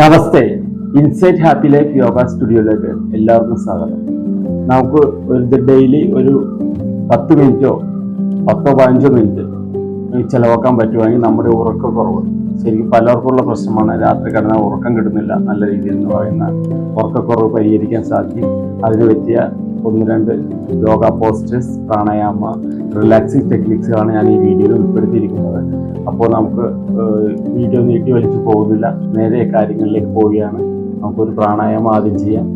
നമസ്തേ. Insight happy life yoga സ്റ്റുഡിയോയിലേക്ക് എല്ലാവർക്കും സ്വാഗതം. നമുക്ക് ഒരു ഡെയിലി ഒരു പത്ത് മിനിറ്റോ പത്തോ പതിനഞ്ചോ മിനിറ്റ് ചിലവാക്കാൻ പറ്റുവാണെങ്കിൽ നമ്മുടെ ഉറക്കക്കുറവ് ശരിക്കും പലർക്കുള്ള പ്രശ്നമാണ്. രാത്രി കിടന്ന ഉറക്കം കിട്ടുന്നില്ല. നല്ല രീതിയിൽ എന്ന് പറയുന്ന ഉറക്കക്കുറവ് പരിഹരിക്കാൻ സാധിക്കും. അതിന് പറ്റിയ ഒന്ന് രണ്ട് യോഗ പോസ്റ്റേഴ്സ് പ്രാണായാമ റിലാക്സിങ് ടെക്നിക്സുകളാണ് ഞാൻ ഈ വീഡിയോയിൽ ഉൾപ്പെടുത്തിയിരിക്കുന്നത്. അപ്പോൾ നമുക്ക് വീഡിയോ നീട്ടി വലിച്ചു പോകുന്നില്ല. നേരെ കാര്യങ്ങളിലേക്ക് പോവുകയാണ്. നമുക്കൊരു പ്രാണായാമം ആദ്യം ചെയ്യാം.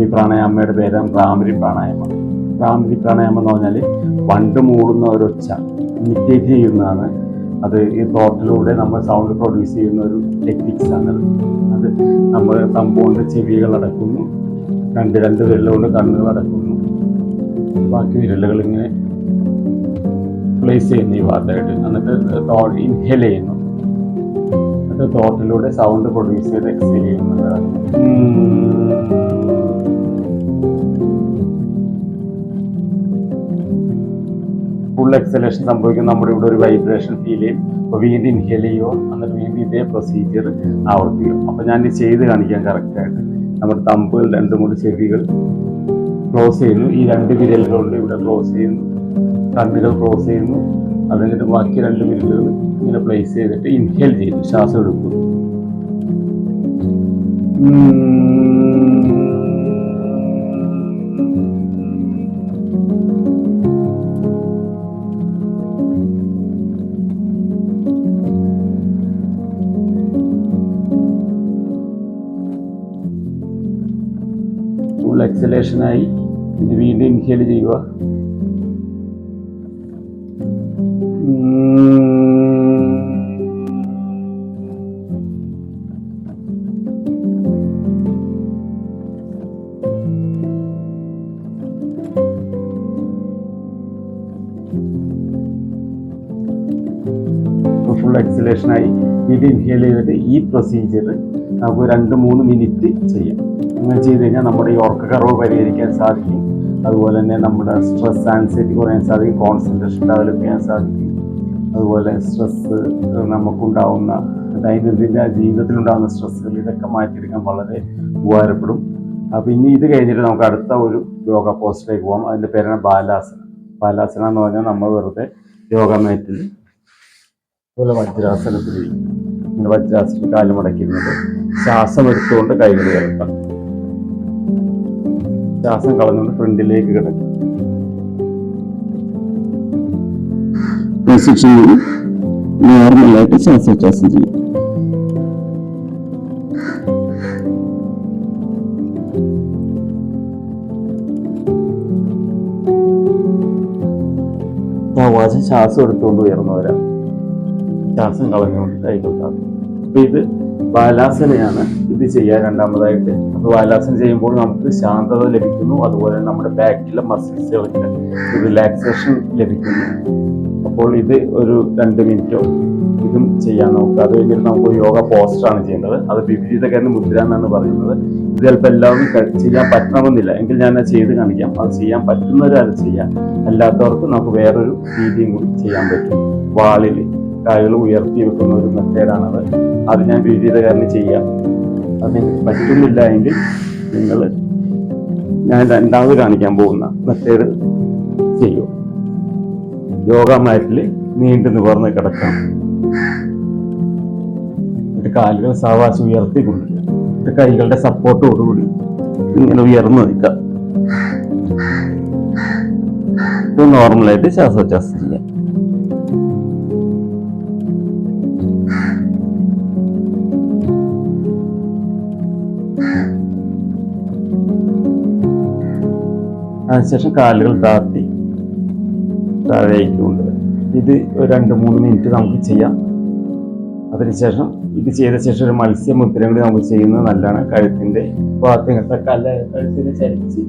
ഈ പ്രാണായാമയുടെ പേരാണ് ഭ്രാമരി പ്രാണായാമം ഭ്രാമരി പ്രാണായാമം എന്ന് പറഞ്ഞാൽ വണ്ട് മൂടുന്ന ഒരൊച്ച ഇമിറ്റേറ്റ് ചെയ്യുന്നതാണ്. അത് ഈ തോട്ടിലൂടെ നമ്മൾ സൗണ്ട് പ്രൊഡ്യൂസ് ചെയ്യുന്ന ഒരു ടെക്നിക്സ് ആണ് അത് നമ്മൾ തമ്പോണ്ട് ചെവികൾ അടക്കുന്നു. രണ്ട് രണ്ട് വിരലുകൊണ്ട് കണ്ണുകൾ അടക്കുന്നു ബാക്കി വിരലുകൾ ഇങ്ങനെ പ്ലേസ് ചെയ്യുന്നു ഈ ഭാഗത്തായിട്ട്. എന്നിട്ട് ഇൻഹേൽ ചെയ്യുന്നു. എന്നിട്ട് തോട്ടിലൂടെ സൗണ്ട് പ്രൊഡ്യൂസ് ചെയ്ത് എക്സ്ഹേൽ ചെയ്യുന്നു. ഫുൾ എക്സലേഷൻ സംഭവിക്കും നമ്മുടെ ഇവിടെ ഒരു വൈബ്രേഷൻ ഫീൽ ചെയ്യും. അപ്പോൾ വീണ്ടും ഇൻഹേൽ ചെയ്യുമോ എന്നിട്ട് വീണ്ടും ഇതേ പ്രൊസീജിയർ ആവർത്തിക്കും. അപ്പോൾ ഞാൻ ചെയ്ത് കാണിക്കാം കറക്റ്റായിട്ട് നമ്മുടെ തമ്പുകൾ രണ്ടും കൂടി ചെവികൾ ക്ലോസ് ചെയ്യുന്നു. ഈ രണ്ട് വിരലുകളുണ്ട് ഇവിടെ ക്ലോസ് ചെയ്യുന്നു. കണ്ണുകൾ ക്ലോസ് ചെയ്യുന്നു. അത് ബാക്കി രണ്ട് വിരലുകൾ ഇങ്ങനെ പ്ലേസ് ചെയ്തിട്ട് ഇൻഹേൽ ചെയ്യുന്നു. ശ്വാസം എടുക്കുന്നു. ഫുൾ എക്സലേഷനായി ഇത് വീണ്ടും ഇൻഹേൽ ചെയ്യുക. ഫുൾ എക്സലേഷനായി ഇത് ഇൻഹേൽ ചെയ്തിട്ട് ഈ പ്രൊസീജിയർ നമുക്ക് രണ്ട് മൂന്ന് മിനിറ്റ് ചെയ്യാം. അങ്ങനെ ചെയ്ത് കഴിഞ്ഞാൽ നമ്മുടെ ഈ ഉറക്കക്കറവ് പരിഹരിക്കാൻ സാധിക്കും. അതുപോലെ തന്നെ നമ്മുടെ സ്ട്രെസ് ആൻസൈറ്റി കുറയാൻ സാധിക്കും. കോൺസെൻട്രേഷൻ ഡെവലപ്പ് ചെയ്യാൻ സാധിക്കും. അതുപോലെ സ്ട്രെസ് നമുക്കുണ്ടാവുന്ന ദൈനംദിന ജീവിതത്തിലുണ്ടാകുന്ന സ്ട്രെസ്സുകൾ ഇതൊക്കെ മാറ്റിയെടുക്കാൻ വളരെ ഉപകാരപ്പെടും. അപ്പോൾ ഇനി ഇത് കഴിഞ്ഞിട്ട് നമുക്ക് അടുത്ത ഒരു യോഗ പോസ്റ്റിലേക്ക് പോകാം അതിന്റെ പേരാണ് ബാലാസന. ബാലാസന എന്ന് പറഞ്ഞാൽ നമ്മൾ വെറുതെ യോഗ മാറ്റിൽ അതുപോലെ വജ്രാസനത്തിൽ ഇങ്ങനെ വജ്രാസനം കാൽ മടക്കുന്നത് ശ്വാസം എടുത്തുകൊണ്ട് കൈകൾ കിടക്കാം ശ്വാസം കളഞ്ഞുകൊണ്ട് ഫ്രണ്ടിലേക്ക് കിടക്കും നോർമലായിട്ട് ശ്വാസോച്ഛ്വാസം ചെയ്യും. ശ്വാസം എടുത്തുകൊണ്ട് ഉയർന്നു വരാം ശ്വാസം കളഞ്ഞുകൊണ്ട് കൈകൊണ്ടാകും അപ്പൊ ഇത് ബാലാസനയാണ്. ഇത് ചെയ്യാൻ രണ്ടാമതായിട്ട്. അപ്പൊ ബാലാസന ചെയ്യുമ്പോൾ നമുക്ക് ശാന്തത ലഭിക്കുന്നു. അതുപോലെ നമ്മുടെ ബാക്കിലെ മസിൽസുകളൊക്കെ റിലാക്സേഷൻ ലഭിക്കുന്നു. അപ്പോൾ ഇത് ഒരു രണ്ട് മിനിറ്റോ ഇതും ചെയ്യാൻ നോക്കുക. അത് കഴിഞ്ഞിട്ട് നമുക്ക് യോഗ പോസ്റ്ററാണ് ചെയ്യേണ്ടത്. അത് വിപരീതകരണ മുദ്ര എന്നാണ് പറയുന്നത്. ഇത് ചിലപ്പോൾ എല്ലാവർക്കും ചെയ്യാൻ പറ്റണമെന്നില്ല. എങ്കിൽ ഞാൻ അത് ചെയ്ത് കാണിക്കാം. അത് ചെയ്യാൻ പറ്റുന്നവരത് ചെയ്യാം. അല്ലാത്തവർക്ക് നമുക്ക് വേറൊരു രീതിയും കൂടി ചെയ്യാൻ പറ്റും. വാളിൽ കാലുകൾ ഉയർത്തി വെക്കുന്ന ഒരു മെത്തേഡാണത്. അത് ഞാൻ വിപരീതകരണം ചെയ്യാം. അത് പറ്റുന്നില്ല എങ്കിൽ നിങ്ങൾ ഞാൻ രണ്ടാമത് കാണിക്കാൻ പോകുന്ന മെത്തേഡ് ചെയ്യൂ യോഗ മാറ്റിൽ നീണ്ടു നിവർന്ന് കിടക്കാം. എന്നിട്ട് കാലുകൾ സാവാശം ഉയർത്തി കൊണ്ടുവരിക കൈകളുടെ സപ്പോർട്ടോടുകൂടി ഇങ്ങനെ ഉയർന്നു നിൽക്കാം നോർമലായിട്ട് ശ്വാസോച്ഛ്വാസം ചെയ്യാം. അതിനുശേഷം കാലുകൾ താത്തി താഴേക്ക് കൊണ്ടുവരാം. ഇത് ഒരു രണ്ട് മൂന്ന് മിനിറ്റ് നമുക്ക് ചെയ്യാം. അതിനുശേഷം ഇത് ചെയ്ത ശേഷം ഒരു മത്സ്യമുദ്രയും കൂടി നമുക്ക് ചെയ്യുന്നത് നല്ലതാണ്. കഴുത്തിന്റെ ഭാഗത്തെ കല്ല കഴുത്തിന് ചരിച്ച്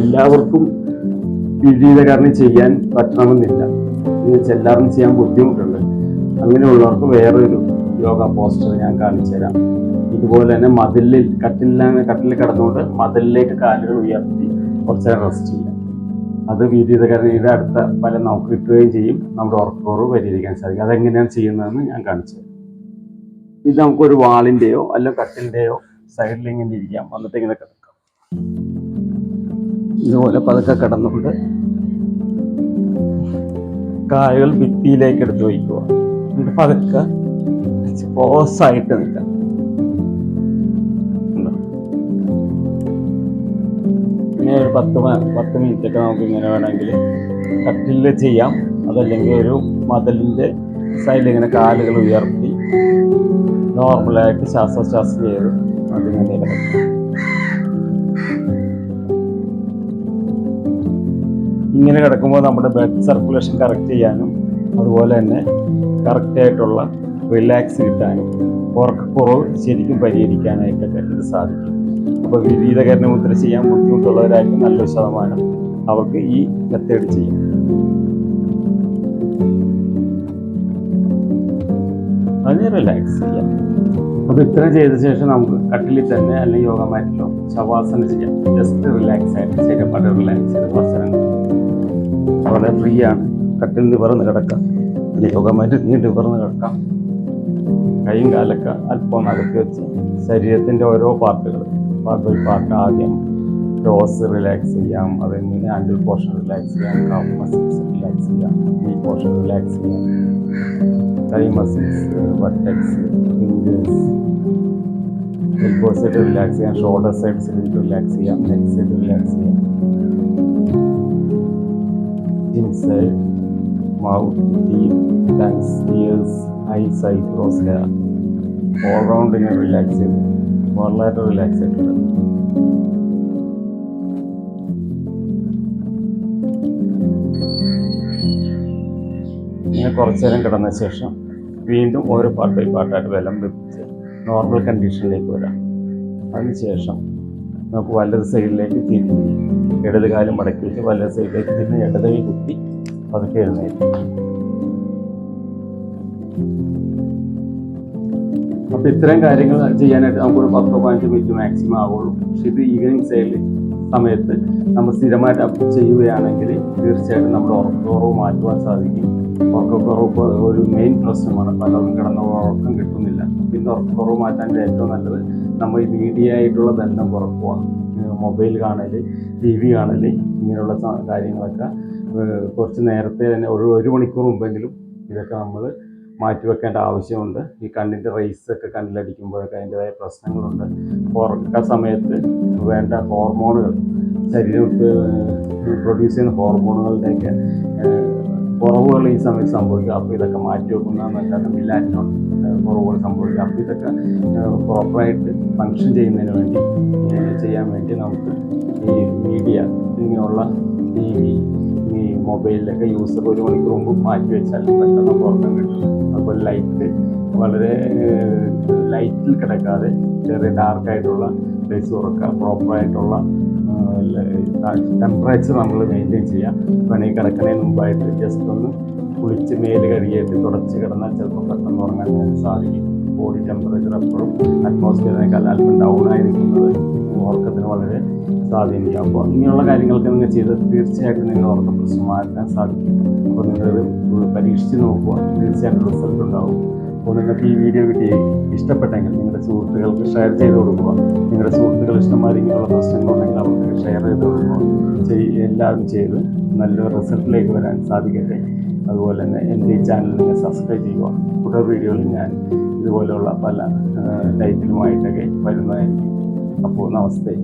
എല്ലാവർക്കും കാരണം ചെയ്യാൻ പറ്റണമെന്നില്ല. എല്ലാവരും ചെയ്യാൻ ബുദ്ധിമുട്ടുണ്ട്. അങ്ങനെയുള്ളവർക്ക് വേറൊരു യോഗ പോസ്റ്റർ ഞാൻ കാണിച്ചു തരാം. ഇതുപോലെ തന്നെ മതിലിൽ കട്ടിലാണ് കട്ടിലിൽ കിടന്നുകൊണ്ട് മതിലിലേക്ക് കാലുകൾ ഉയർത്തി കുറച്ച് റെസ്റ്റ് ചെയ്യാം. അത് വീര്യതകരണിയുടെ അടുത്ത ഫലം നമുക്ക് കിട്ടുകയും ചെയ്യും. നമ്മുടെ ഉറക്കക്കുറവ് പരിഹരിക്കാൻ സാധിക്കും. അതെങ്ങനെയാണ് ചെയ്യുന്നതെന്ന് ഞാൻ കാണിച്ചു തരാം. ഇത് നമുക്കൊരു വാളിന്റെയോ അല്ലെങ്കിൽ കട്ടിലിന്റെയോ സൈഡിൽ ഇങ്ങനെ ഇരിക്കാം. വന്നിട്ട് ഇങ്ങനെ ഇതുപോലെ പതുക്കെ കിടന്നുകൊണ്ട് കാലുകൾ ഭിത്തിയിലേക്ക് എടുത്ത് വയ്ക്കുക. എന്നിട്ട് പതുക്കെ ക്ലോസ് ആയിട്ട് നിൽക്കാം? ഇങ്ങനെ ഒരു പത്ത് പത്ത് മിനിറ്റ് ഒക്കെ നമുക്ക് ഇങ്ങനെ വേണമെങ്കിൽ കട്ടിലിൽ ചെയ്യാം. അതല്ലെങ്കിൽ ഒരു മതിലിന്റെ സൈഡിൽ ഇങ്ങനെ കാലുകൾ ഉയർത്തി നോർമലായിട്ട് ശ്വാസോച്ഛ്വാസം ചെയ്ത് അതിങ്ങനെ കിടക്കാം ഇങ്ങനെ കിടക്കുമ്പോൾ നമ്മുടെ ബ്ലഡ് സർക്കുലേഷൻ കറക്റ്റ് ചെയ്യാനും അതുപോലെ തന്നെ കറക്റ്റായിട്ടുള്ള റിലാക്സ് കിട്ടാനും ഉറക്കക്കുറവ് ശരിക്കും പരിഹരിക്കാനായിട്ടൊക്കെ ഇത് സാധിക്കും. അപ്പോൾ വിപരീതകരണ മുദ്ര ചെയ്യാൻ ബുദ്ധിമുട്ടുള്ളവരായിരിക്കും നല്ലൊരു ശതമാനം അവർക്ക് ഈ മെത്തേഡ് ചെയ്യാം അതിന് റിലാക്സ് ചെയ്യാം. അപ്പോൾ ഇത്രയും ചെയ്ത ശേഷം നമുക്ക് കട്ടിലിൽ തന്നെ അല്ലെങ്കിൽ യോഗ മാറ്റിലോ ശവാസന ചെയ്യാം. ജസ്റ്റ് റിലാക്സ് ആയിട്ട് ശരീരപ്പാട് റിലാക്സ് ചെയ്ത് കുറച്ച് വളരെ ഫ്രീ ആണ് കട്ടിൽ നിവർന്ന് കിടക്കാം. അല്ലെങ്കിൽ യോഗമായിട്ട് നീണ്ട് നിവർന്ന് കിടക്കാം. കൈയും കാലൊക്കെ അല്പം നടത്തി വെച്ച് ശരീരത്തിന്റെ ഓരോ പാർട്ടുകൾ. പാർട്ട് പാർട്ട് ആദ്യം ടോസ് റിലാക്സ് ചെയ്യാം. അത് കഴിഞ്ഞ് പോർഷൻ റിലാക്സ് ചെയ്യാം. കാഫ് മസിൽസ് റിലാക്സ് ചെയ്യാം. നീ പോർഷൻ റിലാക്സ് ചെയ്യാം. കൈ muscles വട്ടക്സ് fingers elbow side relax ചെയ്യാം. ഷോൾഡർ സൈഡ് സൈഡ് റിലാക്സ് ചെയ്യാം. നെക്ക് സൈഡ് റിലാക്സ് ചെയ്യാം. Inside mouth teeth lungs ears eyes eyebrows hair all round ഇങ്ങനെ റിലാക്സ് ചെയ്ത് വളരെ റിലാക്സ് ആയിട്ടുണ്ട് ഇങ്ങനെ കുറച്ചു നേരം കിടന്ന ശേഷം വീണ്ടും ഓരോ പാർട്ട് ബൈ പാർട്ടായിട്ട് വെലം വെപ്പിച്ച് നോർമൽ കണ്ടീഷനിലേക്ക് വരാം. അതിനുശേഷം നമുക്ക് വലത് സൈഡിലേക്ക് തിരിഞ്ഞ് ഇടത് കാലം മടക്കി വെച്ച് വലത് സൈഡിലേക്ക് തിരിഞ്ഞ് ഇടത് കൈ കുത്തി പതുക്കെ എഴുന്നേറ്റ്. അപ്പൊ ഇത്തരം കാര്യങ്ങൾ ചെയ്യാനായിട്ട് നമുക്കൊരു പത്തോ പതിനഞ്ച് മിനിറ്റ് മാക്സിമം ആവുള്ളൂ. പക്ഷെ ഇത് ഈവനിങ് സൈഡിൽ സമയത്ത് നമ്മൾ സ്ഥിരമായിട്ട് അപ്പ് ചെയ്യുകയാണെങ്കിൽ തീർച്ചയായിട്ടും നമ്മുടെ ഉറക്കക്കുറവ് മാറ്റുവാൻ സാധിക്കും. ഉറക്കക്കുറവ് ഒരു മെയിൻ പ്രശ്നമാണ്. പലർക്കും കിടന്ന ഉറക്കം കിട്ടുന്നില്ല. പിന്നെ ഉറക്കക്കുറവ് മാറ്റാൻ ഏറ്റവും നല്ലത് നമ്മൾ ഈ മീഡിയ ആയിട്ടുള്ള ബന്ധം കുറക്കുക മൊബൈൽ കാണൽ ടി വി കാണൽ ഇങ്ങനെയുള്ള കാര്യങ്ങളൊക്കെ കുറച്ച് നേരത്തെ തന്നെ ഒരു ഒരു മണിക്കൂർ മുമ്പെങ്കിലും ഇതൊക്കെ നമ്മൾ മാറ്റിവെക്കേണ്ട ആവശ്യമുണ്ട്. ഈ കണ്ണിന്റെ റേസ് ഒക്കെ കണ്ണിലടിക്കുമ്പോഴൊക്കെ അതിന്റെതായ പ്രശ്നങ്ങളുണ്ട്. ഉറക്ക സമയത്ത് വേണ്ട ഹോർമോണുകൾ ശരീരം പ്രൊഡ്യൂസ് ചെയ്യുന്ന ഹോർമോണുകളുടെയൊക്കെ ഈ സമയത്ത് സംഭവിക്കുക അപ്പോൾ ഇതൊക്കെ മാറ്റി വെക്കുന്ന നല്ലതാണ് മിലാറ്റിനോൺ കുറവുകൾ സംഭവിക്കുക അപ്പോൾ ഇതൊക്കെ പ്രോപ്പറായിട്ട് ഫങ്ഷൻ ചെയ്യുന്നതിന് വേണ്ടി ചെയ്യാൻ വേണ്ടി നമുക്ക് ഈ മീഡിയ ഇങ്ങനെയുള്ള ടി വി ഈ മൊബൈലിലൊക്കെ യൂസർ ഒരു മണിക്കൂർ മുമ്പ് മാറ്റി വെച്ചാൽ പെട്ടെന്ന് ഉറക്കം കിട്ടും. അപ്പോൾ ലൈറ്റ് വളരെ ലൈറ്റിൽ കിടക്കാതെ ചെറിയ ഡാർക്കായിട്ടുള്ള പ്ലേസ് തുറക്കുക പ്രോപ്പറായിട്ടുള്ള ടെമ്പറേച്ചർ നമ്മൾ മെയിന്റെയിൻ ചെയ്യുക പണി കിടക്കുന്നതിന് മുമ്പായിട്ട് ജസ്റ്റ് ഒന്ന് കുളിച്ച് മേൽ കഴുകിയിട്ട് തുടച്ച് കിടന്നാൽ ചിലപ്പോൾ പെട്ടെന്ന് ഉറങ്ങാൻ സാധിക്കും. ബോഡി ടെമ്പറേച്ചർ എപ്പോഴും അറ്റ്മോസ്ഫിയറിനേക്കാൾ അല്പം ഡൗൺ ആയിരിക്കുന്നത് ഉറക്കത്തിന് വളരെ സ്വാധീനിക്കും. അപ്പോൾ ഇങ്ങനെയുള്ള കാര്യങ്ങളൊക്കെ നിങ്ങൾ ചെയ്ത് തീർച്ചയായിട്ടും നിങ്ങൾ ഉറക്കം പ്രശ്നം മാറ്റാൻ സാധിക്കും. അപ്പോൾ നിങ്ങളത് പരീക്ഷിച്ച് നോക്കുക. തീർച്ചയായിട്ടും റിസൾട്ട് ഉണ്ടാവും. അപ്പോൾ നിങ്ങൾക്ക് ഈ വീഡിയോ കിട്ടി ഇഷ്ടപ്പെട്ടെങ്കിൽ നിങ്ങളുടെ സുഹൃത്തുക്കൾക്ക് ഷെയർ ചെയ്ത് കൊടുക്കുക. നിങ്ങളുടെ സുഹൃത്തുക്കൾ ഇഷ്ടമാതിരി ഇങ്ങനെയുള്ള പ്രശ്നങ്ങളുണ്ടെങ്കിൽ അവർക്ക് ഷെയർ ചെയ്ത് കൊടുക്കുക ചെയ് എല്ലാവരും ചെയ്ത് നല്ലൊരു റിസൾട്ടിലേക്ക് വരാൻ സാധിക്കട്ടെ. അതുപോലെ തന്നെ എന്റെ ഈ ചാനലിനെ സബ്സ്ക്രൈബ് ചെയ്യുക. തുടർ വീഡിയോയിൽ ഞാൻ ഇതുപോലെയുള്ള പല ലൈറ്റിലുമായിട്ടൊക്കെ വരുന്നതായിരിക്കും. അപ്പോൾ നമസ്തേ.